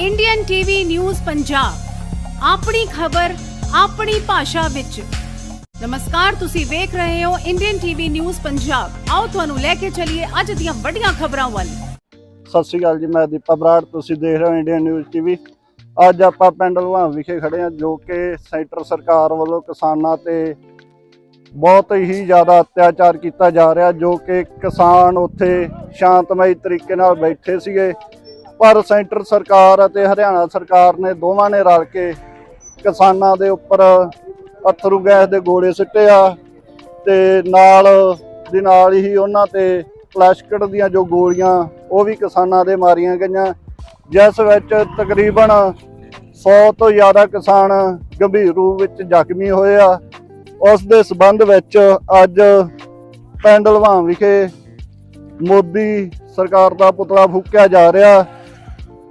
Indian TV news Punjab ਆਪਣੀ ਖਬਰ, ਆਪਣੀ ਭਾਸ਼ਾ ਵਿੱਚ। ਨਮਸਕਾਰ, ਤੁਸੀਂ ਵੇਖ ਰਹੇ ਹੋ ਇੰਡੀਅਨ ਟੀਵੀ ਨਿਊਜ਼ ਪੰਜਾਬ ਆਓ ਤੁਹਾਨੂੰ ਲੈ ਕੇ ਚੱਲੀਏ ਅੱਜ ਦੀਆਂ ਵੱਡੀਆਂ ਖਬਰਾਂ ਵੱਲ। ਸਤਿ ਸ਼੍ਰੀ ਅਕਾਲ ਜੀ, ਮੈਂ ਦੀਪਾ ਬਰਾੜ, ਤੁਸੀਂ ਦੇਖ ਰਹੇ ਹੋ ਇੰਡੀਅਨ ਨਿਊਜ਼ ਟੀਵੀ ਅੱਜ ਆਪਾਂ ਪਿੰਡ ਲੁਹਾਨ ਵਿਖੇ ਖੜੇ ਹਾਂ, ਜੋ ਕਿ ਸੈਂਟਰ ਸਰਕਾਰ ਵੱਲੋਂ ਕਿਸਾਨਾਂ ਤੇ ਬਹੁਤ ਹੀ ਜ਼ਿਆਦਾ ਅਤਿਆਚਾਰ ਕੀਤਾ ਜਾ ਰਿਹਾ, ਜੋ ਕਿ ਕਿਸਾਨ ਉੱਥੇ ਸ਼ਾਂਤਮਈ ਤਰੀਕੇ ਨਾਲ ਬੈਠੇ ਸੀਗੇ। ਪਰ ਸੈਂਟਰ ਸਰਕਾਰ ਅਤੇ ਹਰਿਆਣਾ ਸਰਕਾਰ ਨੇ ਦੋਵਾਂ ਨੇ ਰਲ ਕੇ ਕਿਸਾਨਾਂ ਦੇ ਉੱਪਰ ਅਥਰੂ ਗੈਸ ਦੇ ਗੋਲੇ ਸਿੱਟੇ ਆ ਤੇ ਨਾਲ ਦੀ ਨਾਲ ਹੀ ਉਹਨਾਂ ਤੇ ਪਲਾਸਟਿਕ ਦੀਆਂ ਜੋ ਗੋਲੀਆਂ, ਉਹ ਵੀ ਕਿਸਾਨਾਂ ਦੇ ਮਾਰੀਆਂ ਗਈਆਂ। ਜਿਸ ਵਿੱਚ ਤਕਰੀਬਨ 100 ਤੋਂ ਜ਼ਿਆਦਾ ਕਿਸਾਨ ਗੰਭੀਰ ਰੂਪ ਵਿੱਚ ਜ਼ਖਮੀ ਹੋਏ ਆ। ਉਸ ਦੇ ਸਬੰਧ ਵਿੱਚ ਅੱਜ ਪਿੰਡ ਲਵਾਂ ਵਿਖੇ ਮੋਦੀ ਸਰਕਾਰ ਦਾ ਪੁਤਲਾ ਫੂਕਿਆ ਜਾ ਰਿਹਾ।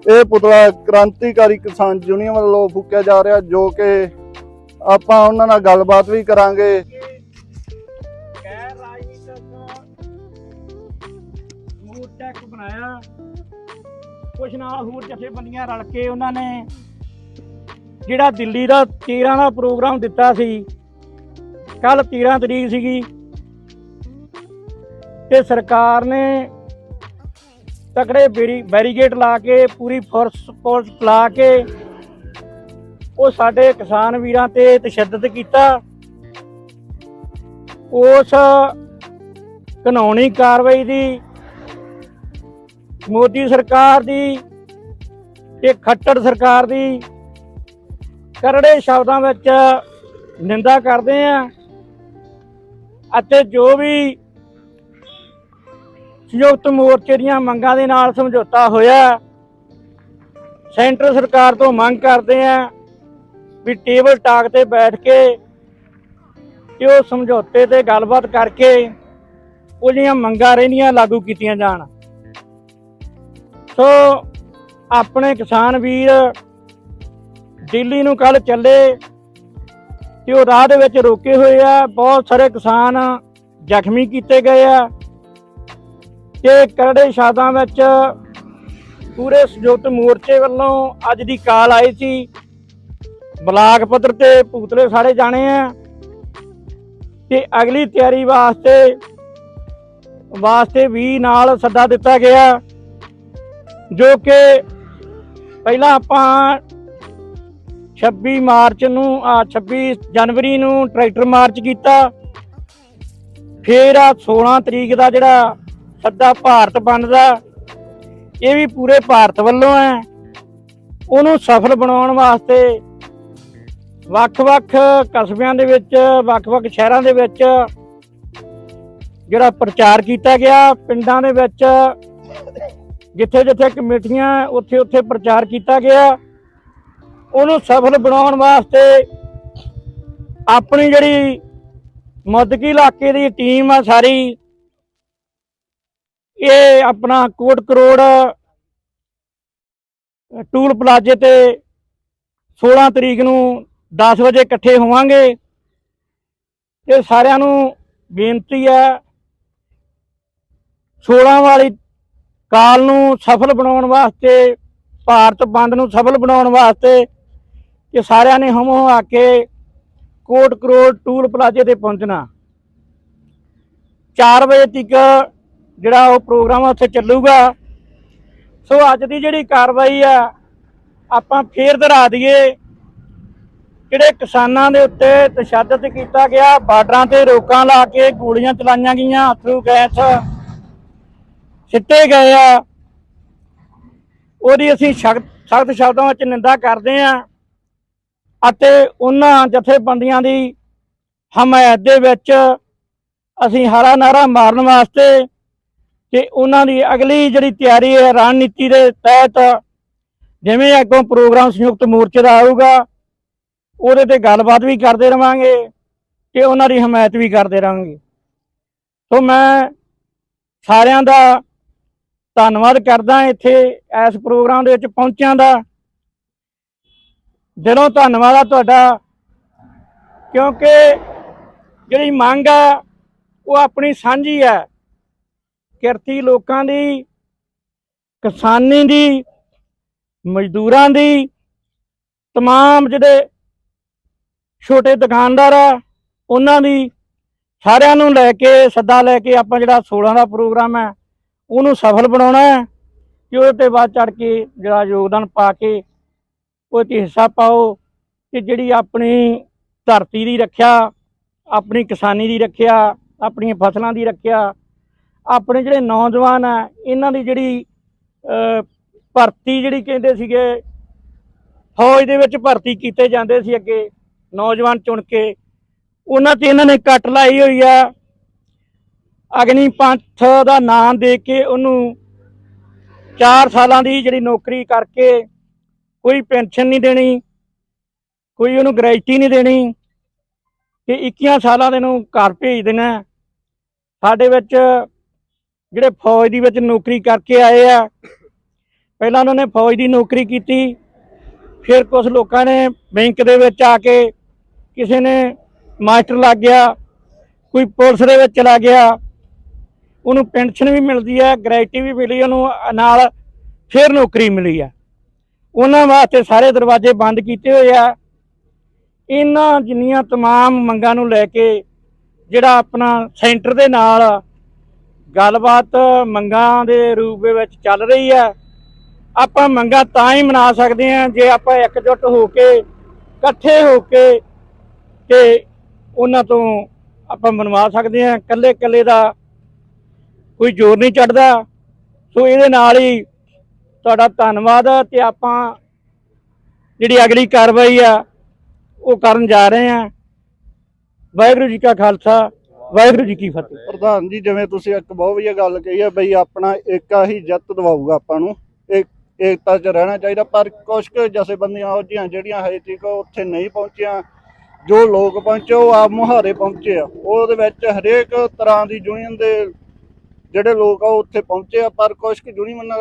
ਇਹ ਪੁਤਲਾ ਕ੍ਰਾਂਤੀਕਾਰੀ ਕਿਸਾਨ ਯੂਨੀਅਨ ਵੱਲੋਂ ਫੂਕਿਆ ਜਾ ਰਿਹਾ ਜੋ ਕਿ ਆਪਾਂ ਉਹਨਾਂ ਨਾਲ ਗੱਲਬਾਤ ਵੀ ਕਰਾਂਗੇ। ਗੈਰ ਬਣਾਇਆ। ਕੁਛ ਨਾਲ ਹੋਰ ਜਥੇਬੰਦੀਆਂ ਰਲ ਕੇ ਉਹਨਾਂ ਨੇ ਜਿਹੜਾ ਦਿੱਲੀ ਦਾ 13 ਦਾ ਪ੍ਰੋਗਰਾਮ ਦਿੱਤਾ ਸੀ ਕੱਲ 13 ਤਰੀਕ ਸੀਗੀ, ਤੇ ਸਰਕਾਰ ਨੇ ਤਕੜੇ ਬੈਰੀ ਬੈਰੀਗੇਟ ਲਾ ਕੇ, ਪੂਰੀ ਫੋਰਸ ਪੁਲਿਸ ਲਾ ਕੇ ਉਹ ਸਾਡੇ ਕਿਸਾਨ ਵੀਰਾਂ ਤੇ ਤਸ਼ੱਦਦ ਕੀਤਾ। ਉਸ ਕਾਨੂੰਨੀ ਕਾਰਵਾਈ ਦੀ ਮੋਦੀ ਸਰਕਾਰ ਦੀ ਤੇ ਖੱਟੜ ਸਰਕਾਰ ਦੀ ਕਰੜੇ ਸ਼ਬਦਾਂ ਵਿੱਚ ਨਿੰਦਾ ਕਰਦੇ ਆ ਅਤੇ ਜੋ ਵੀ ਸੰਯੁਕਤ ਮੋਰਚੇ ਦੀਆਂ ਮੰਗਾਂ ਦੇ ਨਾਲ ਸਮਝੌਤਾ ਹੋਇਆ ਸੈਂਟਰ ਸਰਕਾਰ ਤੋਂ ਮੰਗ ਕਰਦੇ ਆ ਵੀ ਟੇਬਲ ਟਾਕ ਤੇ ਬੈਠ ਕੇ ਕਿ ਉਹ ਸਮਝੌਤੇ ਤੇ ਗੱਲਬਾਤ ਕਰਕੇ ਉਹ ਜਿਹੜੀਆਂ ਮੰਗਾਂ ਰਹਿੰਦੀਆਂ ਲਾਗੂ ਕੀਤੀਆਂ ਜਾਣ। ਸੋ ਆਪਣੇ ਕਿਸਾਨ ਵੀਰ ਦਿੱਲੀ ਨੂੰ ਕੱਲ ਚੱਲੇ ਤੇ ਉਹ ਰਾਹ ਦੇ ਵਿੱਚ ਰੋਕੇ ਹੋਏ ਆ। ਬਹੁਤ ਸਾਰੇ ਕਿਸਾਨ ਜ਼ਖਮੀ ਕੀਤੇ ਗਏ ਆ। ਤੇ ਕਰੜੇ ਸ਼ਾਦਾਂ ਵਿੱਚ ਪੂਰੇ ਸੰਯੁਕਤ ਮੋਰਚੇ ਵੱਲੋਂ ਅੱਜ ਦੀ ਕਾਲ ਆਈ ਸੀ। ਬਲਾਕ ਪੱਧਰ ਤੇ ਭੂਤਲੇ ਸਾਰੇ ਜਾਣੇ ਆ ਤੇ ਅਗਲੀ ਤਿਆਰੀ ਵਾਸਤੇ ਵਾਸਤੇ ਵੀ ਨਾਲ ਸੱਦਾ ਦਿੱਤਾ ਗਿਆ, ਜੋ ਕਿ ਪਹਿਲਾਂ ਆਪਾਂ 26 ਮਾਰਚ ਨੂੰ, ਆ 26 ਜਨਵਰੀ ਨੂੰ ਟਰੈਕਟਰ ਮਾਰਚ ਕੀਤਾ। ਫਿਰ ਆ 16 ਤਰੀਕ ਦਾ ਜਿਹੜਾ ਸੱਦਾ ਭਾਰਤ ਬੰਦ ਦਾ ਇਹ ਵੀ ਪੂਰੇ ਭਾਰਤ ਵੱਲੋਂ ਹੈ। ਉਹਨੂੰ ਸਫਲ ਬਣਾਉਣ ਵਾਸਤੇ ਵੱਖ-ਵੱਖ ਕਸਬਿਆਂ ਦੇ ਵਿੱਚ, ਵੱਖ-ਵੱਖ ਸ਼ਹਿਰਾਂ ਦੇ ਵਿੱਚ ਜਿਹੜਾ ਪ੍ਰਚਾਰ ਕੀਤਾ ਗਿਆ, ਪਿੰਡਾਂ ਦੇ ਵਿੱਚ ਜਿੱਥੇ-ਜਿੱਥੇ ਕਮੇਟੀਆਂ ਉੱਥੇ-ਉੱਥੇ ਪ੍ਰਚਾਰ ਕੀਤਾ ਗਿਆ। ਉਹਨੂੰ ਸਫਲ ਬਣਾਉਣ ਵਾਸਤੇ ਆਪਣੀ ਜਿਹੜੀ ਮਦਕੀ ਇਲਾਕੇ ਦੀ ਟੀਮ ਆ ਸਾਰੀ ਇਹ ਆਪਣਾ ਕੋਟ ਕਰੋੜ ਟੂਲ ਪਲਾਜ਼ੇ ਤੇ 16 ਤਰੀਕ ਨੂੰ 10 ਵਜੇ ਇਕੱਠੇ ਹੋਵਾਂਗੇ। ਤੇ ਸਾਰਿਆਂ ਨੂੰ ਬੇਨਤੀ ਹੈ 16 ਵਾਲੀ ਕਾਲ ਨੂੰ ਸਫਲ ਬਣਾਉਣ ਵਾਸਤੇ, ਭਾਰਤ ਬੰਦ ਨੂੰ ਸਫਲ ਬਣਾਉਣ ਵਾਸਤੇ ਕਿ ਸਾਰਿਆਂ ਨੇ ਹਮ ਆ ਕੇ ਕੋਟ ਕਰੋੜ ਟੂਲ ਪਲਾਜ਼ੇ ਤੇ ਪਹੁੰਚਣਾ। 4 ਵਜੇ ਤੱਕ ਜਿਹੜਾ ਉਹ ਪ੍ਰੋਗਰਾਮ ਆ, ਉੱਥੇ ਚੱਲੂਗਾ। ਸੋ ਅੱਜ ਦੀ ਜਿਹੜੀ ਕਾਰਵਾਈ ਆ, ਆਪਾਂ ਫੇਰ ਦੁਹਰਾ ਦਈਏ। ਜਿਹੜੇ ਕਿਸਾਨਾਂ ਦੇ ਉੱਤੇ ਤਸ਼ੱਦਦ ਕੀਤਾ ਗਿਆ, ਬਾਰਡਰਾਂ ਤੇ ਰੋਕਾਂ ਲਾ ਕੇ ਗੋਲੀਆਂ ਚਲਾਈਆਂ ਗਈਆਂ ਅਥਰੂ ਗੈਸ ਸਿੱਟੇ ਗਏ ਆ। ਉਹਦੀ ਅਸੀਂ ਸਖਤ ਸਖਤ ਸ਼ਬਦਾਂ ਵਿੱਚ ਨਿੰਦਾ ਕਰਦੇ ਆ ਅਤੇ ਉਹਨਾਂ ਜਥੇਬੰਦੀਆਂ ਦੀ ਹਮਾਇਤ ਦੇ ਵਿੱਚ ਅਸੀਂ ਹਰਾ ਨਾਰਾ ਮਾਰਨ ਵਾਸਤੇ ਕਿ ਉਹਨਾਂ ਦੀ ਅਗਲੀ ਜਿਹੜੀ ਤਿਆਰੀ ਹੈ ਰਣਨੀਤੀ ਦੇ ਤਹਿਤ ਜਿਵੇਂ ਅੱਗੋਂ ਪ੍ਰੋਗਰਾਮ ਸੰਯੁਕਤ ਮੋਰਚੇ ਦਾ ਆਊਗਾ, ਉਹਦੇ ਤੇ ਗੱਲਬਾਤ ਵੀ ਕਰਦੇ ਰਵਾਂਗੇ ਤੇ ਉਹਨਾਂ ਦੀ ਹਮਾਇਤ ਵੀ ਕਰਦੇ ਰਹਾਂਗੇ ਸੋ ਮੈਂ ਸਾਰਿਆਂ ਦਾ ਧੰਨਵਾਦ ਕਰਦਾ ਇੱਥੇ ਇਸ ਪ੍ਰੋਗਰਾਮ ਦੇ ਵਿੱਚ ਪਹੁੰਚਿਆਂ ਦਾ। ਦਿਲੋਂ ਧੰਨਵਾਦ ਆ ਤੁਹਾਡਾ, ਕਿਉਂਕਿ ਜਿਹੜੀ ਮੰਗ ਆ, ਉਹ ਆਪਣੀ ਸਾਂਝੀ ਹੈ ਕਿਰਤੀ ਲੋਕਾਂ ਦੀ, ਕਿਸਾਨੀ ਦੀ, ਮਜ਼ਦੂਰਾਂ ਦੀ, ਤਮਾਮ ਜਿਹੜੇ ਛੋਟੇ ਦੁਕਾਨਦਾਰ ਆ, ਉਹਨਾਂ ਦੀ ਸਾਰਿਆਂ ਨੂੰ ਲੈ ਕੇ, ਸੱਦਾ ਲੈ ਕੇ ਆਪਾਂ ਜਿਹੜਾ 16 ਦਾ ਪ੍ਰੋਗਰਾਮ ਹੈ, ਉਹਨੂੰ ਸਫਲ ਬਣਾਉਣਾ ਹੈ ਕਿ ਉਹਦੇ ਤੇ ਬਾਅਦ ਚੜ ਕੇ ਜਿਹੜਾ ਯੋਗਦਾਨ ਪਾ ਕੇ ਉਹ 'ਚ ਹਿੱਸਾ ਪਾਓ ਕਿ ਜਿਹੜੀ ਆਪਣੀ ਧਰਤੀ ਦੀ ਰੱਖਿਆ, ਆਪਣੀ ਕਿਸਾਨੀ ਦੀ ਰੱਖਿਆ, ਆਪਣੀਆਂ ਫਸਲਾਂ ਦੀ ਰੱਖਿਆ ਆਪਣੇ ਜਿਹੜੇ ਨੌਜਵਾਨ ਆ, ਇਹਨਾਂ ਦੀ ਜਿਹੜੀ ਭਰਤੀ ਜਿਹੜੀ ਕਹਿੰਦੇ ਸੀਗੇ, ਫੌਜ ਦੇ ਵਿੱਚ ਭਰਤੀ ਕੀਤੇ ਜਾਂਦੇ ਸੀ ਅੱਗੇ, ਨੌਜਵਾਨ ਚੁਣ ਕੇ। ਉਹਨਾਂ ਤੇ ਇਹਨਾਂ ਨੇ ਕੱਟ ਲਾਈ ਹੋਈ ਆ। ਅਗਨੀ ਪੰਥ ਦਾ ਨਾਮ ਦੇ ਕੇ ਉਹਨੂੰ 4 ਸਾਲਾਂ ਦੀ ਜਿਹੜੀ ਨੌਕਰੀ ਕਰਕੇ ਕੋਈ ਪੈਨਸ਼ਨ ਨਹੀਂ ਦੇਣੀ, ਕੋਈ ਉਹਨੂੰ ਗ੍ਰੈਜੂਟੀ ਨਹੀਂ ਦੇਣੀ ਤੇ 21 ਸਾਲਾਂ ਦੇ ਨੂੰ ਘਰ ਭੇਜ ਦੇਣਾ। ਸਾਡੇ ਵਿੱਚ ਜਿਹੜੇ ਫੌਜ ਦੀ ਵਿੱਚ ਨੌਕਰੀ ਕਰਕੇ ਆਏ ਆ, ਪਹਿਲਾਂ ਉਹਨਾਂ ਨੇ ਫੌਜ ਦੀ ਨੌਕਰੀ ਕੀਤੀ, ਫਿਰ ਕੁਝ ਲੋਕਾਂ ਨੇ ਬੈਂਕ ਦੇ ਵਿੱਚ ਆ ਕੇ ਕਿਸੇ ਨੇ ਮਾਸਟਰ ਲੱਗ ਗਿਆ, ਕੋਈ ਪੁਲਿਸ ਦੇ ਵਿੱਚ ਚਲਾ ਗਿਆ, ਉਹਨੂੰ ਪੈਨਸ਼ਨ ਵੀ ਮਿਲਦੀ ਹੈ ਗ੍ਰੈਜੂਟੀ ਵੀ ਮਿਲੀ ਉਹਨੂੰ, ਨਾਲ ਫਿਰ ਨੌਕਰੀ ਮਿਲੀ ਆ। ਉਹਨਾਂ ਵਾਸਤੇ ਸਾਰੇ ਦਰਵਾਜ਼ੇ ਬੰਦ ਕੀਤੇ ਹੋਏ ਆ। ਇਹਨਾਂ ਜਿੰਨੀਆਂ ਤਮਾਮ ਮੰਗਾਂ ਨੂੰ ਲੈ ਕੇ ਜਿਹੜਾ ਆਪਣਾ ਸੈਂਟਰ ਦੇ ਨਾਲ ਗੱਲਬਾਤ ਮੰਗਾਂ ਦੇ ਰੂਪ ਦੇ ਵਿੱਚ ਚੱਲ ਰਹੀ ਹੈ। ਆਪਾਂ ਮੰਗਾਂ ਤਾਂ ਹੀ ਮਨਾ ਸਕਦੇ ਹਾਂ ਜੇ ਆਪਾਂ ਇਕਜੁੱਟ ਹੋ ਕੇ, ਇਕੱਠੇ ਹੋ ਕੇ ਤੇ ਉਹਨਾਂ ਤੋਂ ਆਪਾਂ ਮਨਵਾ ਸਕਦੇ ਹਾਂ। ਇਕੱਲੇ ਇਕੱਲੇ ਦਾ ਕੋਈ ਜ਼ੋਰ ਨਹੀਂ ਚੜਦਾ ਸੋ ਇਹਦੇ ਨਾਲ ਹੀ ਤੁਹਾਡਾ ਧੰਨਵਾਦ ਤੇ ਆਪਾਂ ਜਿਹੜੀ ਅਗਲੀ ਕਾਰਵਾਈ ਆ, ਉਹ ਕਰਨ ਜਾ ਰਹੇ ਹਾਂ। ਵਾਹਿਗੁਰੂ ਜੀ ਕਾ ਖਾਲਸਾ। ਵਾਹਿਗੁਰੂ ਜੀ ਕੀ ਫਤਿਹ। ਪ੍ਰਧਾਨ ਜੀ ਜਿਵੇਂ ਤੁਸੀਂ ਇੱਕ ਬਹੁਤ ਵਧੀਆ ਗੱਲ ਕਹੀ ਹੈ ਬਈ ਆਪਣਾ ਏਕਾ ਹੀ ਜਿੱਤ ਦਵਾਊਗਾ ਆਪਾਂ ਨੂੰ। ਇੱਕ ਏਕਤਾ 'ਚ ਰਹਿਣਾ ਚਾਹੀਦਾ ਪਰ ਕੁਝ ਕੁ ਜਥੇਬੰਦੀਆਂ ਉਹ ਜਿਹੀਆਂ ਜਿਹੜੀਆਂ ਹਜੇ ਤੱਕ ਉੱਥੇ ਨਹੀਂ ਪਹੁੰਚੀਆਂ ਜੋ ਲੋਕ ਪਹੁੰਚੇ ਉਹ ਆਪ ਮੁਹਾਰੇ ਪਹੁੰਚੇ ਆ। ਉਹਦੇ ਵਿੱਚ ਹਰੇਕ ਤਰ੍ਹਾਂ ਦੀ ਯੂਨੀਅਨ ਦੇ ਜਿਹੜੇ ਲੋਕ ਆ ਉੱਥੇ ਪਹੁੰਚੇ ਆ ਪਰ ਕੁਝ ਕੁ ਯੂਨੀਅਨ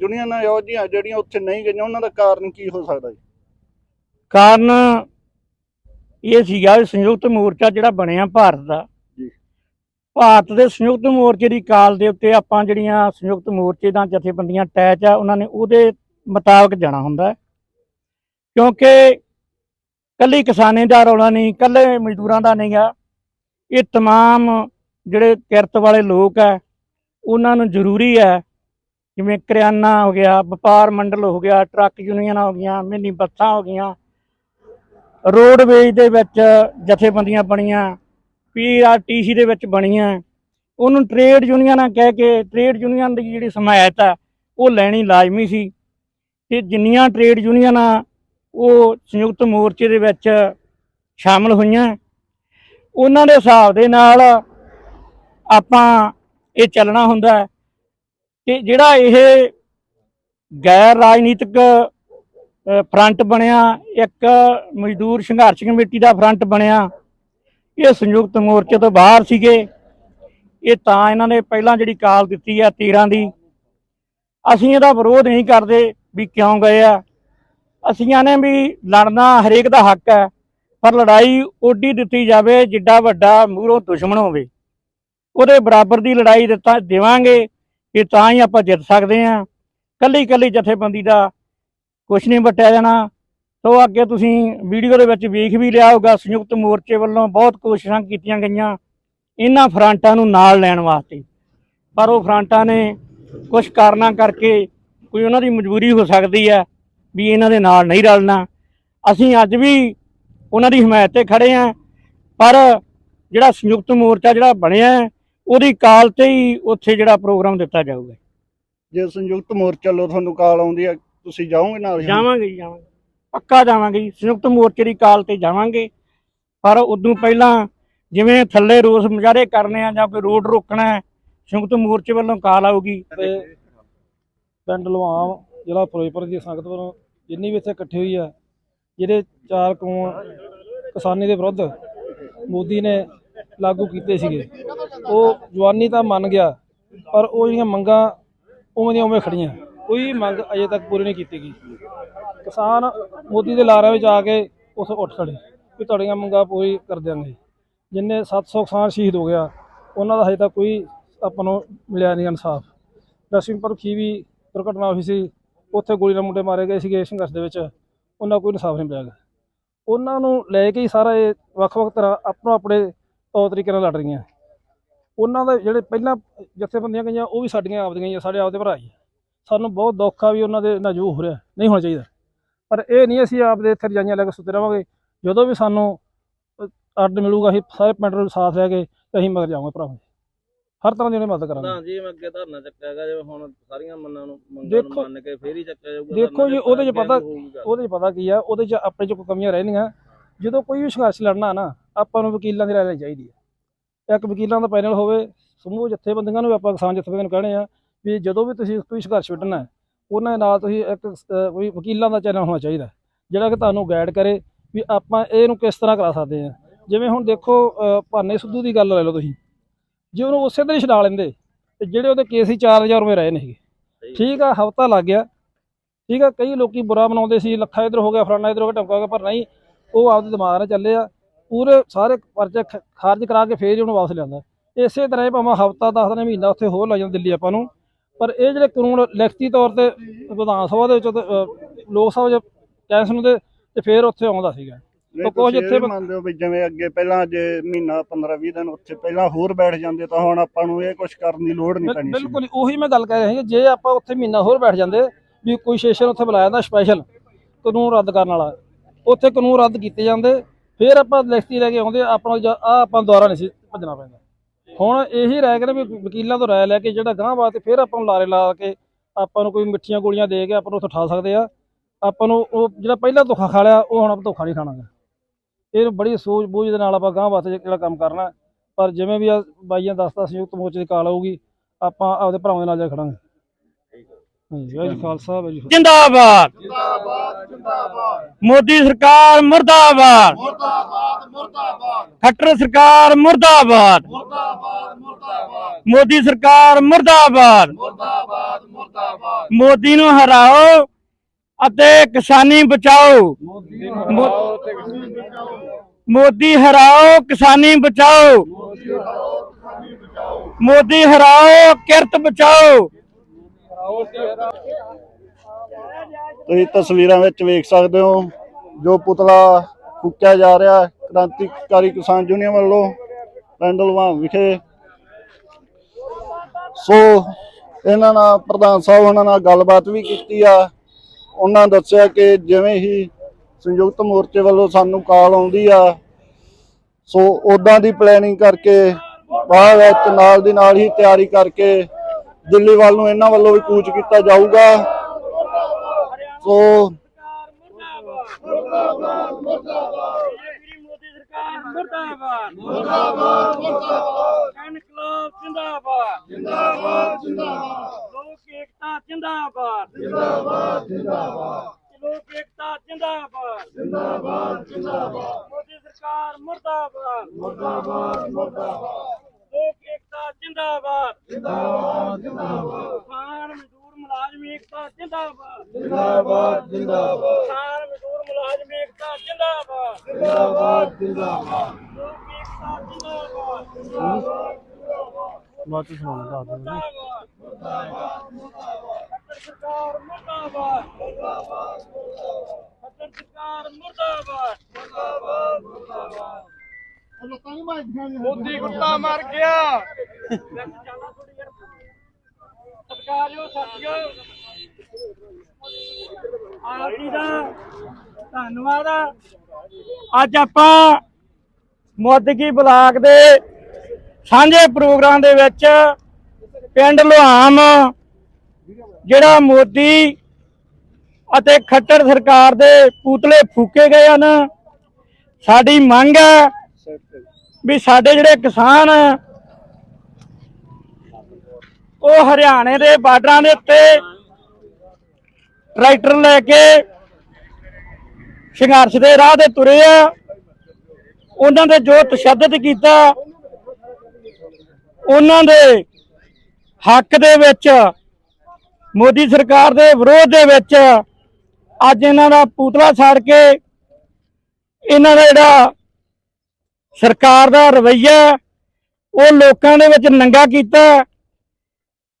ਯੂਨੀਅਨ ਇਹੋ ਜਿਹੀਆਂ ਜਿਹੜੀਆਂ ਉੱਥੇ ਨਹੀਂ ਗਈਆਂ ਉਹਨਾਂ ਦਾ ਕਾਰਨ ਕੀ ਹੋ ਸਕਦਾ ਜੀ? ਕਾਰਨ ਇਹ ਸੀਗਾ ਸੰਯੁਕਤ ਮੋਰਚਾ ਜਿਹੜਾ ਬਣਿਆ ਭਾਰਤ ਦਾ। ਭਾਰਤ ਦੇ ਸੰਯੁਕਤ ਮੋਰਚੇ ਦੀ ਕਾਲ ਦੇ ਉੱਤੇ ਆਪਾਂ ਜਿਹੜੀਆਂ ਸੰਯੁਕਤ ਮੋਰਚੇ ਦਾ ਜਥੇਬੰਦੀਆਂ ਅਟੈਚ ਆ, ਉਹਨਾਂ ਨੇ ਉਹਦੇ ਮੁਤਾਬਕ ਜਾਣਾ ਹੁੰਦਾ ਕਿਉਂਕਿ ਕੱਲੀ ਕਿਸਾਨੀ ਦਾ ਰੌਲਾ ਨਹੀਂ, ਕੱਲੇ ਮਜ਼ਦੂਰਾਂ ਦਾ ਨਹੀਂ ਆ। ਇਹ ਤਮਾਮ ਜਿਹੜੇ ਕਿਰਤ ਵਾਲੇ ਲੋਕ ਆ, ਉਹਨਾਂ ਨੂੰ ਜ਼ਰੂਰੀ ਹੈ ਜਿਵੇਂ ਕਰਿਆਨਾ ਹੋ ਗਿਆ, ਵਪਾਰ ਮੰਡਲ ਹੋ ਗਿਆ, ਟਰੱਕ ਯੂਨੀਅਨਾਂ ਹੋ ਗਈਆਂ, ਮਿੰਨੀ ਬੱਸਾਂ ਹੋ ਗਈਆਂ। ਰੋਡਵੇਜ ਦੇ ਵਿੱਚ ਜਥੇਬੰਦੀਆਂ ਬਣੀਆਂ ਪੀਆਰਟੀਸੀ ਦੇ ਵਿੱਚ ਬਣੀਆਂ। ਉਹਨੂੰ ਟ੍ਰੇਡ ਯੂਨੀਅਨਾਂ ਕਹਿ ਕੇ ਟ੍ਰੇਡ ਯੂਨੀਅਨ ਦੀ ਜਿਹੜੀ ਸਮਾਇਤ ਆ, ਉਹ ਲੈਣੀ ਲਾਜ਼ਮੀ ਸੀ। ਤੇ ਜਿੰਨੀਆਂ ਟ੍ਰੇਡ ਯੂਨੀਅਨਾਂ ਉਹ ਸੰਯੁਕਤ ਮੋਰਚੇ ਦੇ ਵਿੱਚ ਸ਼ਾਮਲ ਹੋਈਆਂ। ਉਹਨਾਂ ਦੇ ਹਿਸਾਬ ਦੇ ਨਾਲ ਆਪਾਂ ਇਹ ਚੱਲਣਾ ਹੁੰਦਾ ਹੈ ਜਿਹੜਾ ਇਹ ਗੈਰ ਰਾਜਨੀਤਿਕ ਫਰੰਟ ਬਣਿਆ, ਇੱਕ ਮਜ਼ਦੂਰ ਸੰਘਰਸ਼ ਕਮੇਟੀ ਦਾ ਫਰੰਟ ਬਣਿਆ ਇਹ ਸੰਯੁਕਤ ਮੋਰਚੇ ਤੋਂ ਬਾਹਰ ਸੀਗੇ। ਇਹ ਤਾਂ ਇਹਨਾਂ ਨੇ ਪਹਿਲਾਂ ਜਿਹੜੀ ਕਾਲ ਦਿੱਤੀ ਆ 13 ਦੀ, ਅਸੀਂ ਇਹਦਾ ਵਿਰੋਧ ਨਹੀਂ ਕਰਦੇ ਵੀ ਕਿਉਂ ਗਏ ਆ। ਅਸੀਂ ਆਨੇ ਵੀ ਲੜਨਾ ਹਰੇਕ ਦਾ ਹੱਕ ਹੈ, ਪਰ ਲੜਾਈ ਓਡੀ ਦਿੱਤੀ ਜਾਵੇ, ਜਿੱਡਾ ਵੱਡਾ ਮੂਹਰੋਂ ਦੁਸ਼ਮਣ ਹੋਵੇ। ਉਹਦੇ ਬਰਾਬਰ ਦੀ ਲੜਾਈ ਦਿੱਤਾ, ਦੇਵਾਂਗੇ ਕਿ ਤਾਂ ਹੀ ਆਪਾਂ ਜਿੱਤ ਸਕਦੇ ਹਾਂ। ਕੱਲੀ ਕੱਲੀ ਜਥੇਬੰਦੀ ਦਾ ਕੁਛ ਨਹੀਂ ਵਟਿਆ ਜਾਣਾ। ਸੋ ਅੱਗੇ ਤੁਸੀਂ ਵੀਡੀਓ ਦੇ ਵਿੱਚ ਵੇਖ ਵੀ ਲਿਆ ਹੋਗਾ ਸੰਯੁਕਤ ਮੋਰਚੇ ਵੱਲੋਂ ਬਹੁਤ ਕੋਸ਼ਿਸ਼ਾਂ ਕੀਤੀਆਂ ਗਈਆਂ ਇਹਨਾਂ ਫਰੰਟਾਂ ਨੂੰ ਨਾਲ ਲੈਣ ਵਾਸਤੇ। ਪਰ ਉਹ ਫਰੰਟਾਂ ਨੇ ਕੁਝ ਕਾਰਨਾਂ ਕਰਕੇ ਕੋਈ ਉਹਨਾਂ ਦੀ ਮਜਬੂਰੀ ਹੋ ਸਕਦੀ ਹੈ ਵੀ ਇਹਨਾਂ ਦੇ ਨਾਲ ਨਹੀਂ ਰਲਣਾ। ਅਸੀਂ ਅੱਜ ਵੀ ਉਹਨਾਂ ਦੀ ਹਮਾਇਤ ਤੇ ਖੜੇ ਆਂ ਪਰ ਜਿਹੜਾ ਸੰਯੁਕਤ ਮੋਰਚਾ ਜਿਹੜਾ ਬਣਿਆ ਉਹਦੀ ਕਾਲ ਤੇ ਹੀ ਉੱਥੇ ਜਿਹੜਾ ਪ੍ਰੋਗਰਾਮ ਦਿੱਤਾ ਜਾਊਗਾ। ਜੇ ਸੰਯੁਕਤ ਮੋਰਚਾ ਵੱਲੋਂ ਤੁਹਾਨੂੰ ਕਾਲ ਆਉਂਦੀ ਹੈ ਤੁਸੀਂ ਜਾਓਗੇ ਨਾਲ? ਜਾਵਾਂਗੇ ਜੀ, ਜਾਵਾਂਗੇ। ਪੱਕਾ ਜਾਵਾਂਗੇ ਜੀ, ਸੰਯੁਕਤ ਮੋਰਚੇ ਦੀ ਕਾਲ ਤੇ ਜਾਵਾਂਗੇ। ਪਰ ਉਦੋਂ ਪਹਿਲਾਂ ਜਿਵੇਂ ਥੱਲੇ ਰੋਸ ਮੁਜ਼ਾਹਰੇ ਕਰਨੇ ਆ ਜਾਂ ਕੋਈ ਰੋਡ ਰੋਕਣਾ ਹੈ ਸੰਯੁਕਤ ਮੋਰਚੇ ਵੱਲੋਂ ਕਾਲ ਆਊਗੀ। ਤੇ ਪਿੰਡ ਲਵਾਮ ਜ਼ਿਲ੍ਹਾ ਫਿਰੋਜ਼ਪੁਰ ਦੀ ਸੰਗਤ ਵੱਲੋਂ ਜਿੰਨੀ ਵੀ ਇੱਥੇ ਇਕੱਠੀ ਹੋਈ ਆ ਜਿਹੜੇ ਚਾਰ ਕਾਨੂੰਨ ਕਿਸਾਨੀ ਦੇ ਵਿਰੁੱਧ ਮੋਦੀ ਨੇ ਲਾਗੂ ਕੀਤੇ ਸੀਗੇ ਉਹ ਜਵਾਨੀ ਤਾਂ ਮੰਨ ਗਿਆ ਪਰ ਉਹ ਜਿਹੜੀਆਂ ਮੰਗਾਂ ਉਵੇਂ ਦੀਆਂ ਉਵੇਂ ਖੜੀਆਂ ਕੋਈ ਮੰਗ ਅਜੇ ਤੱਕ ਪੂਰੀ ਨਹੀਂ ਕੀਤੀ ਗਈ। ਕਿਸਾਨ ਮੋਦੀ ਦੇ ਲਾਰਿਆਂ ਵਿੱਚ ਆ ਕੇ ਉਸ ਉੱਠ ਖੜੇ ਵੀ ਤੁਹਾਡੀਆਂ ਮੰਗਾਂ ਪੂਰੀ ਕਰ ਦਿਆਂਗੇ ਜਿੰਨੇ 700 ਕਿਸਾਨ ਸ਼ਹੀਦ ਹੋ ਗਿਆ, ਉਹਨਾਂ ਦਾ ਹਜੇ ਤੱਕ ਕੋਈ ਆਪਾਂ ਨੂੰ ਮਿਲਿਆ ਨਹੀਂ ਇਨਸਾਫ ਦਸਵੀਂ ਪਰਖੀ ਵੀ ਦੁਰਘਟਨਾ ਹੋਈ ਸੀ, ਉੱਥੇ ਗੋਲੀ ਨਾਲ ਮੁੰਡੇ ਮਾਰੇ ਗਏ ਸੀਗੇ ਸੰਘਰਸ਼ ਦੇ ਵਿੱਚ, ਉਹਨਾਂ ਕੋਈ ਇਨਸਾਫ ਨਹੀਂ ਮਿਲਿਆ ਗਾ। ਉਹਨਾਂ ਨੂੰ ਲੈ ਕੇ ਹੀ ਸਾਰਾ ਇਹ ਵੱਖ-ਵੱਖ ਤਰ੍ਹਾਂ ਆਪਣੋ ਆਪਣੇ ਤੌਰ ਤਰੀਕੇ ਨਾਲ ਲੜ ਰਹੀਆਂ ਉਹਨਾਂ ਦਾ ਜਿਹੜੇ ਪਹਿਲਾਂ ਜਥੇਬੰਦੀਆਂ ਗਈਆਂ, ਉਹ ਵੀ ਸਾਡੀਆਂ ਆਪਦੀਆਂ ਹੀ ਆ, ਸਾਡੇ ਆਪਦੇ ਭਰਾ ਹੀ ਆ। ਸਾਨੂੰ ਬਹੁਤ ਦੁੱਖ ਆ ਵੀ ਉਹਨਾਂ ਦੇ ਨਾਲ ਜੋ ਹੋ ਰਿਹਾ, ਨਹੀਂ ਹੋਣਾ ਚਾਹੀਦਾ ਪਰ ਇਹ ਨਹੀਂ ਅਸੀਂ ਆਪਦੇ ਇੱਥੇ ਰਜਾਈਆਂ ਲੈ ਕੇ ਸੁੱਤੇ ਰਵਾਂਗੇ। ਜਦੋਂ ਵੀ ਸਾਨੂੰ ਅੱਡ ਮਿਲੂਗਾ ਅਸੀਂ ਸਾਰੇ ਪਿੰਡ ਨੂੰ ਸਾਥ ਲੈ ਕੇ ਅਸੀਂ ਮਗਰ ਜਾਵਾਂਗੇ ਭਰਾਵਾਂ। ਹਰ ਤਰ੍ਹਾਂ ਦੀ ਉਹਨੇ ਮਦਦ ਕਰਾਂਗੇ। ਪ੍ਰਧਾਨ ਜੀ ਮੈਂ ਅੱਗੇ ਧਰਨਾ ਚੱਕਿਆ ਹੈਗਾ ਜਿਵੇਂ ਹੁਣ ਸਾਰੀਆਂ ਮੰਨਾਂ ਨੂੰ ਮੰਗਾਂ ਨੂੰ ਮੰਨ ਕੇ ਫੇਰ ਹੀ ਚੱਕਿਆ ਜਾਊਗਾ ਦੇਖੋ ਜੀ, ਉਹਦੇ 'ਚ ਪਤਾ-। ਉਹਦੇ 'ਚ ਪਤਾ ਕੀ ਆ ਉਹਦੇ 'ਚ ਆਪਣੇ 'ਚ ਕੋਈ ਕਮੀਆਂ ਰਹਿਣੀਆਂ। ਜਦੋਂ ਕੋਈ ਵੀ ਸੰਘਰਸ਼ ਲੜਨਾ ਨਾ ਆਪਾਂ ਨੂੰ ਵਕੀਲਾਂ ਦੀ ਰਾਏ ਲੈਣੀ ਚਾਹੀਦੀ ਹੈ ਇੱਕ ਵਕੀਲਾਂ ਦਾ ਪੈਨਲ ਹੋਵੇ ਸਮੂਹ ਜਥੇਬੰਦੀਆਂ ਨੂੰ ਆਪਾਂ ਕਿਸਾਨ ਜਥੇਬੰਦੀਆਂ ਨੂੰ ਕਹਿਣੇ ਆ ਵੀ ਜਦੋਂ ਵੀ ਤੁਸੀਂ ਕੋਈ ਸੰਘਰਸ਼ ਹੈ, ਉਹਨਾਂ ਦੇ ਨਾਲ ਤੁਸੀਂ ਇੱਕ ਅ, ਕੋਈ ਵਕੀਲਾਂ ਦਾ ਚੈਨਲ ਹੋਣਾ ਚਾਹੀਦਾ ਜਿਹੜਾ ਕਿ ਤੁਹਾਨੂੰ ਗਾਈਡ ਕਰੇ ਵੀ ਆਪਾਂ ਇਹਨੂੰ ਕਿਸ ਤਰ੍ਹਾਂ ਕਰਾ ਸਕਦੇ ਆ ਜਿਵੇਂ ਹੁਣ ਦੇਖੋ ਅ, ਭਾਨੇ ਸਿੱਧੂ ਦੀ ਗੱਲ ਲੈ ਲਓ ਤੁਸੀਂ। ਜੇ ਉਹਨੂੰ ਉਸੇ ਦਿਨ ਹੀ ਛਡਾ ਲੈਂਦੇ ਤੇ ਜਿਹੜੇ ਉਹਦੇ ਕੇਸ ਹੀ 4000 ਰੁਪਏ ਰਹੇ ਨੇ ਠੀਕ ਆ ਹਫਤਾ ਲੱਗ ਗਿਆ। ਠੀਕ ਆ ਕਈ ਲੋਕੀ ਬੁਰਾ ਮਨਾਉਂਦੇ ਸੀ ਲੱਖਾ ਇਧਰ ਹੋ ਗਿਆ ਫਲਾਣਾ ਇਧਰ ਹੋ ਗਿਆ ਟਮਕਾ ਹੋ ਗਿਆ ਪਰ ਨਹੀਂ ਉਹ ਆਪਦੇ ਦਿਮਾਗ ਨਾਲ ਚੱਲੇ ਆ। ਪੂਰੇ ਸਾਰੇ ਪਰਚੇ ਖ- ਖਾਰਜ ਕਰਾ ਕੇ ਫੇਰ ਹੀ ਉਹਨੂੰ ਵਾਪਸ ਲਿਆਂਦਾ ਇਸੇ ਤਰ੍ਹਾਂ ਹੀ ਭਾਵੇਂ ਹਫਤਾ 10 ਦਿਨ ਮਹੀਨਾ ਉੱਥੇ ਹੋਰ ਲੱਗ ਜਾਂਦਾ ਦਿੱਲੀ ਆਪਾਂ ਨੂੰ। ਪਰ ਇਹ ਜਿਹੜੇ ਕਾਨੂੰਨ ਲਿਖਤੀ ਤੌਰ ਤੇ ਵਿਧਾਨ ਸਭਾ ਦੇ ਵਿੱਚ ਤੇ, ਲੋਕ ਸਭਾ ਚ ਕੈਂਸ ਨੂੰ ਦੇ ਤੇ ਫੇਰ ਉੱਥੇ ਆਉਂਦਾ ਸੀਗਾ। ਤੁਸੀਂ ਇਹ ਇੱਥੇ ਮੰਨਦੇ ਹੋ ਵੀ ਜਿਵੇਂ ਅੱਗੇ ਪਹਿਲਾਂ ਜੇ ਮਹੀਨਾ 15 20 ਦਿਨ ਉੱਥੇ ਪਹਿਲਾਂ ਹੋਰ ਬੈਠ ਜਾਂਦੇ ਤਾਂ ਹੁਣ ਆਪਾਂ ਨੂੰ ਇਹ ਕੁਝ ਕਰਨ ਦੀ ਲੋੜ ਨਹੀਂ ਪੈਣੀ ਬਿਲਕੁਲ ਉਹੀ ਮੈਂ ਗੱਲ ਕਹਿ ਰਿਹਾ ਜੇ ਆਪਾਂ ਉੱਥੇ ਮਹੀਨਾ ਹੋਰ ਬੈਠ ਜਾਂਦੇ ਵੀ ਕੋਈ ਸੈਸ਼ਨ ਉੱਥੇ ਬੁਲਾਇਆ ਜਾਂਦਾ ਸਪੈਸ਼ਲ ਕਾਨੂੰਨ ਰੱਦ ਕਰਨ ਵਾਲਾ ਉੱਥੇ ਕਾਨੂੰਨ ਰੱਦ ਕੀਤੇ ਜਾਂਦੇ ਫਿਰ ਆਪਾਂ ਲਿਖਤੀ ਲੈ ਕੇ ਆਉਂਦੇ ਆਪਣਾ ਆ ਆਪਾਂ ਦੁਆਰਾ ਨਹੀਂ ਸੀ ਭੱਜਣਾ ਪੈਂਦਾ। ਹੁਣ ਇਹੀ ਰਹਿ ਗਿਆ ਵੀ ਵਕੀਲਾਂ ਤੋਂ ਰਾਏ ਲੈ ਕੇ ਜਿਹੜਾ ਗਾਂਹ ਬਾਤ ਫਿਰ ਆਪਾਂ ਨੂੰ ਲਾਰੇ ਲਾ ਕੇ ਆਪਾਂ ਨੂੰ ਕੋਈ ਮਿੱਠੀਆਂ ਗੋਲੀਆਂ ਦੇ ਕੇ ਆਪਾਂ ਨੂੰ ਉੱਥੇ ਉਠਾ ਸਕਦੇ ਆ। ਆਪਾਂ ਨੂੰ ਉਹ ਜਿਹੜਾ ਪਹਿਲਾਂ ਧੋਖਾ ਖਾ ਲਿਆ ਉਹ ਹੁਣ ਆਪਾਂ ਧੋਖਾ ਨਹੀਂ ਖਾਣਾ ਗਾ। ਇਹ ਬੜੀ ਸੂਝ ਬੂਝ ਦੇ ਨਾਲ ਆਪਾਂ ਗਾਂਹ ਵਾਸਤੇ ਜਿਹੜਾ ਕੰਮ ਕਰਨਾ। ਪਰ ਜਿਵੇਂ ਵੀ ਆ ਬਾਈਆਂ ਦੱਸਦਾ ਸੰਯੁਕਤ ਮੋਰਚੇ ਦੀ ਕਾਲ ਆਊਗੀ ਆਪਾਂ ਆਪਦੇ ਭਰਾਵਾਂ ਦੇ ਨਾਲ ਜਾ ਖੜਾਂਗੇ। ਜਿੰਦਾਬਾਦ। ਜਿੰਦਾਬਾਦ ਜਿੰਦਾਬਾਦ। ਮੋਦੀ ਸਰਕਾਰ ਮੁਰਦਾਬਾਦ ਮੁਰਦਾਬਾਦ। ਮੁਰਦਾਬਾਦ। ਖੱਟਰ ਸਰਕਾਰ ਮੁਰਦਾਬਾਦ। ਮੋਦੀ ਸਰਕਾਰ ਮੁਰਦਾਬਾਦ। ਮੋਦੀ ਨੂੰ ਹਰਾਓ ਅਤੇ ਕਿਸਾਨੀ ਬਚਾਓ। ਮੋਦੀ ਹਰਾਓ, ਕਿਸਾਨੀ ਬਚਾਓ। ਮੋਦੀ ਹਰਾਓ, ਕਿਰਤ ਬਚਾਓ। ਤੁਸੀਂ ਤਸਵੀਰਾਂ ਵਿੱਚ ਵੇਖ ਸਕਦੇ ਹੋ ਜੋ ਪੁਤਲਾ ਫੂਕਿਆ ਜਾ ਰਿਹਾ ਹੈ। ਕ੍ਰਾਂਤੀਕਾਰੀ ਕਿਸਾਨ ਯੂਨੀਅਨ ਵੱਲੋਂ ਪਿੰਡ ਲੁਹਾਮ ਵਿਖੇ। ਸੋ ਇਹਨਾਂ ਨਾਲ ਪ੍ਰਧਾਨ ਸਾਹਿਬ ਉਹਨਾਂ ਨਾਲ ਗੱਲਬਾਤ ਵੀ ਕੀਤੀ ਆ। ਉਹਨਾਂ ਦੱਸਿਆ ਕਿ ਜਿਵੇਂ ਹੀ ਸੰਯੁਕਤ ਮੋਰਚੇ ਵੱਲੋਂ ਸਾਨੂੰ ਕਾਲ ਆਉਂਦੀ ਆ, ਸੋ ਉਦਾਂ ਦੀ ਪਲੈਨਿੰਗ ਕਰਕੇ ਬਾਅਦ ਵਿੱਚ ਨਾਲ ਦੀ ਨਾਲ ਹੀ ਤਿਆਰੀ ਕਰਕੇ ਦਿੱਲੀ ਵੱਲ ਨੂੰ ਇਹਨਾਂ ਵੱਲੋਂ ਵੀ ਕੂਚ ਕੀਤਾ ਜਾਊਗਾ। ਸੋ ਮੁਰਦਾਬਾਦ। ਮੁਰਦਾਬਾਦ। ਮੁਰਦਾਬਾਦ ਇਨਕਲਾਬ ਜਿੰਦਾਬਾਦ। ਜਿੰਦਾਬਾਦ ਜਿੰਦਾਬਾਦ। ਲੋਕ ਏਕਤਾ ਜਿੰਦਾਬਾਦ। ਜਿੰਦਾਬਾਦ ਜਿੰਦਾਬਾਦ। ਲੋਕ ਏਕਤਾ ਜਿੰਦਾਬਾਦ। ਜਿੰਦਾਬਾਦ ਜਿੰਦਾਬਾਦ। ਮੋਦੀ ਸਰਕਾਰ ਮੁਰਦਾਬਾਦ। ਮੁਰਦਾਬਾਦ ਮੁਰਦਾਬਾਦ। ਲੋਕ ਏਕਤਾ ਜਿੰਦਾਬਾਦ। ਜਿੰਦਾਬਾਦ ਜਿੰਦਾਬਾਦ। ਕਿਸਾਨ ਮਜ਼ਦੂਰ ਮੁਲਾਜ਼ਮ ਏਕਤਾ ਜਿੰਦਾਬਾਦ। ਜਿੰਦਾਬਾਦ ਜਿੰਦਾਬਾਦ। ਕਿਸਾਨ ਮਜ਼ਦੂਰ ਮੁਲਾਜ਼ਮ ਏਕਤਾ ਜਿੰਦਾਬਾਦ। ਜਿੰਦਾਬਾਦ ਜਿੰਦਾਬਾਦ। ਬਾਅਦ ਚ ਸੁਣਾਉਣਾ ਦੱਸ ਦਿਓ ਸਰਕਾਰ ਮੁਰਦਾਬਾਦ ਮੁਰਦਾਬਾਦ ਸਰਕਾਰ ਮੁਰਦਾਬਾਦ ਮੁਰਦਾਬਾਦ ਮੁਰਦਾਬਾਦ ਮੋਦੀ ਗੁੱਟਾ ਮਰ ਗਿਆ। ਸਤਿਕਾਰਯੋਗ ਸਾਥੀਓ ਆਪ ਜੀ ਦਾ ਧੰਨਵਾਦ ਅੱਜ ਆਪਾਂ ਮੁੱਦਕੀ ਬਲਾਕ ਦੇ ਸਾਂਝੇ ਪ੍ਰੋਗਰਾਮ ਦੇ ਵਿੱਚ ਪਿੰਡ ਲੋਹਾਮ, ਜਿਹੜਾ ਮੋਦੀ ਅਤੇ ਖੱਟੜ ਸਰਕਾਰ ਦੇ ਪੂਤਲੇ ਫੂਕੇ ਗਏ ਹਨ। ਸਾਡੀ ਮੰਗ ਹੈ ਵੀ ਸਾਡੇ ਜਿਹੜੇ ਕਿਸਾਨ ਉਹ ਹਰਿਆਣੇ ਦੇ ਬਾਰਡਰਾਂ ਦੇ ਉੱਤੇ ਟਰੈਕਟਰ ਲੈ ਕੇ ਸੰਘਰਸ਼ ਦੇ ਰਾਹ ਤੇ ਤੁਰੇ ਆ। ਉਹਨਾਂ ਦੇ ਜੋ ਤਸ਼ੱਦਦ ਕੀਤਾ ਉਹਨਾਂ ਦੇ ਹੱਕ ਦੇ ਵਿੱਚ, ਮੋਦੀ ਸਰਕਾਰ ਦੇ ਵਿਰੋਧ ਦੇ ਵਿੱਚ ਅੱਜ ਇਹਨਾਂ ਦਾ ਪੂਤਲਾ ਸਾੜ ਕੇ ਇਹਨਾਂ ਦਾ ਜਿਹੜਾ ਸਰਕਾਰ ਦਾ ਰਵੱਈਆ ਉਹ ਲੋਕਾਂ ਦੇ ਵਿੱਚ ਨੰਗਾ ਕੀਤਾ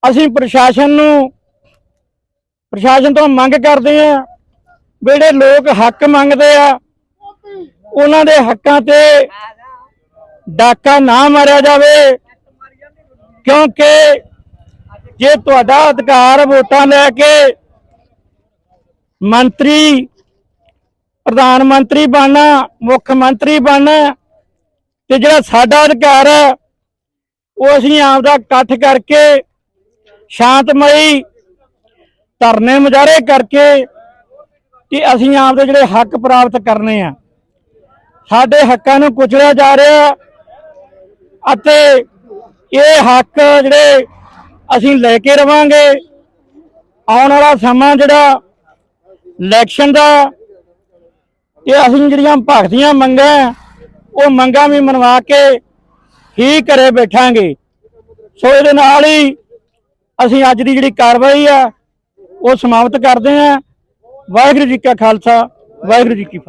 ਅਸੀਂ ਪ੍ਰਸ਼ਾਸਨ ਨੂੰ, ਪ੍ਰਸ਼ਾਸਨ ਤੋਂ ਮੰਗ ਕਰਦੇ ਆ ਵੀ ਜਿਹੜੇ ਲੋਕ ਹੱਕ ਮੰਗਦੇ ਆ, ਉਹਨਾਂ ਦੇ ਹੱਕਾਂ ਤੇ ਡਾਕਾ ਨਾ ਮਾਰਿਆ ਜਾਵੇ। ਕਿਉਂਕਿ ਜੇ ਤੁਹਾਡਾ ਅਧਿਕਾਰ ਵੋਟਾਂ ਲੈ ਕੇ ਮੰਤਰੀ, ਪ੍ਰਧਾਨ ਮੰਤਰੀ ਬਣਨਾ, ਮੁੱਖ ਮੰਤਰੀ ਬਣਨਾ, ਤੇ ਜਿਹੜਾ ਸਾਡਾ ਅਧਿਕਾਰ ਹੈ, ਉਹ ਅਸੀਂ ਆਪ ਦਾ ਇਕੱਠ ਕਰਕੇ ਸ਼ਾਂਤਮਈ ਧਰਨੇ ਮੁਜ਼ਾਹਰੇ ਕਰਕੇ ਕਿ ਅਸੀਂ ਆਪ ਦੇ ਜਿਹੜੇ ਹੱਕ ਪ੍ਰਾਪਤ ਕਰਨੇ ਆ। ਸਾਡੇ ਹੱਕਾਂ ਨੂੰ ਕੁਚਲਿਆ ਜਾ ਰਿਹਾ ਅਤੇ ਇਹ ਹੱਕ ਜਿਹੜੇ ਅਸੀਂ ਲੈ ਕੇ ਰਵਾਂਗੇ, ਆਉਣ ਵਾਲਾ ਸਮਾਂ ਜਿਹੜਾ ਇਲੈਕਸ਼ਨ ਦਾ, ਇਹ ਅਸੀਂ ਜਿਹੜੀਆਂ ਭਗਤੀਆਂ ਮੰਗਾਂ ਉਹ ਮੰਗਾਂ ਵੀ ਮਨਵਾ ਕੇ ਹੀ ਘਰੇ ਬੈਠਾਂਗੇ। ਸੋ ਇਹਦੇ ਨਾਲ ਹੀ ਅਸੀਂ ਅੱਜ ਦੀ ਜਿਹੜੀ ਕਾਰਵਾਈ ਆ, ਉਹ ਸਮਾਪਤ ਕਰਦੇ ਹਾਂ। ਵਾਹਿਗੁਰੂ ਜੀ ਕਾ ਖਾਲਸਾ, ਵਾਹਿਗੁਰੂ ਜੀ ਕੀ ਫਤਿਹ।